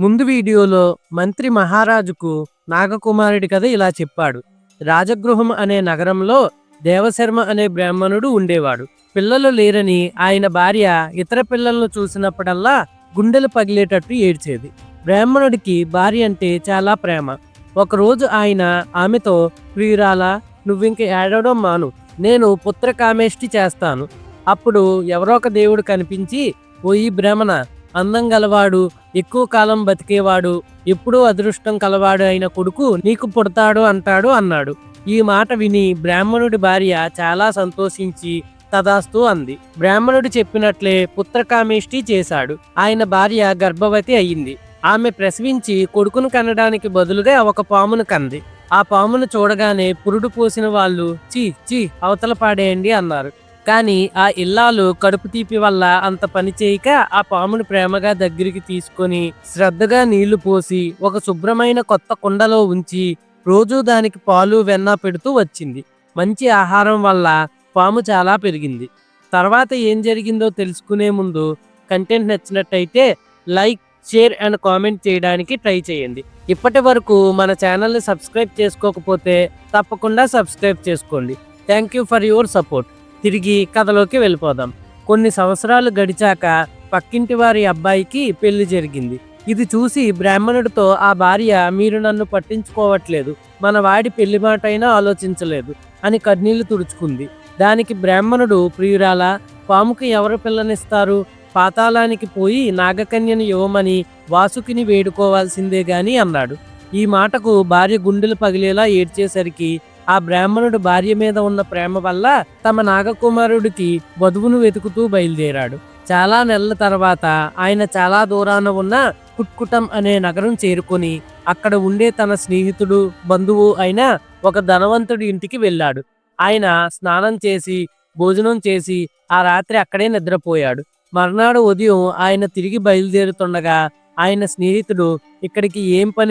ముందు వీడియోలో మంత్రి మహారాజుకు నాగకుమారుడి కథ ఇలా చెప్పాడు. రాజగృహం అనే నగరంలో దేవశర్మ అనే బ్రాహ్మణుడు ఉండేవాడు. పిల్లలు లేరని ఆయన భార్య ఇతర పిల్లలను చూసినప్పుడల్లా గుండెలు పగిలేటట్టు ఏడ్చేది. బ్రాహ్మణుడికి భార్య అంటే చాలా ప్రేమ. ఒకరోజు ఆయన ఆమెతో ప్రియురాల నువ్వింక ఏడవడం మాను. నేను పుత్రకామేష్టి చేస్తాను. అప్పుడు ఎవరో ఒక దేవుడు కనిపించి ఓ ఈ బ్రాహ్మణ అందం గలవాడు ఎక్కువ కాలం బతికేవాడు ఎప్పుడూ అదృష్టం కలవాడు అయిన కొడుకు నీకు పుడతాడు అంటాడు అన్నాడు. ఈ మాట విని బ్రాహ్మణుడి భార్య చాలా సంతోషించి తదాస్తు అంది. బ్రాహ్మణుడు చెప్పినట్లే పుత్రకామేష్టి చేశాడు. ఆయన భార్య గర్భవతి అయ్యింది ఆమె ప్రసవించి కొడుకును కనడానికి బదులుగా ఒక పామును కంది. ఆ పామును చూడగానే పురుడు పోసిన వాళ్ళు చీ చీ అవతల పాడేయండి అన్నారు. కానీ ఆ ఇల్లాలు కడుపు తీపి వల్ల అంత పని చేయక ఆ పామును ప్రేమగా దగ్గరికి తీసుకొని శ్రద్ధగా నీళ్ళు పోసి ఒక శుభ్రమైన కొత్త కుండలో ఉంచి రోజూ దానికి పాలు వెన్న పెడుతూ వచ్చింది. మంచి ఆహారం వల్ల పాము చాలా పెరిగింది. తర్వాత ఏం జరిగిందో తెలుసుకునే ముందు కంటెంట్ నచ్చినట్టయితే లైక్ షేర్ అండ్ కామెంట్ చేయడానికి ట్రై చేయండి. ఇప్పటి వరకు మన ఛానల్ని సబ్స్క్రైబ్ చేసుకోకపోతే తప్పకుండా సబ్స్క్రైబ్ చేసుకోండి. Thank you for your support. తిరిగి కథలోకి వెళ్ళిపోదాం. కొన్ని సంవత్సరాలు గడిచాక పక్కింటి వారి అబ్బాయికి పెళ్ళి జరిగింది. ఇది చూసి బ్రాహ్మణుడితో ఆ భార్య మీరు నన్ను పట్టించుకోవట్లేదు. మన వాడి పెళ్ళి మాట అయినా ఆలోచించలేదు అని కన్నీళ్ళు తుడుచుకుంది. దానికి బ్రాహ్మణుడు ప్రియురాల పాముకి ఎవరు పిల్లనిస్తారు? పాతాళానికి పోయి నాగకన్యను ఇవ్వమని వాసుకిని వేడుకోవాల్సిందే గాని అన్నాడు. ఈ మాటకు భార్య గుండెలు పగిలేలా ఏడ్చేసరికి ఆ బ్రాహ్మణుడు భార్య మీద ఉన్న ప్రేమ వల్ల తమ నాగకుమారుడికి వధువును వెతుకుతూ బయలుదేరాడు. చాలా నెలల తర్వాత ఆయన చాలా దూరాన ఉన్న కుట్కుటం అనే నగరం చేరుకొని అక్కడ ఉండే తన స్నేహితుడు బంధువు అయిన ఒక ధనవంతుడి ఇంటికి వెళ్ళాడు. ఆయన స్నానం చేసి భోజనం చేసి ఆ రాత్రి అక్కడే నిద్రపోయాడు. మర్నాడు ఉదయం ఆయన తిరిగి బయలుదేరుతుండగా ఆయన స్నేహితుడు ఇక్కడికి ఏం పని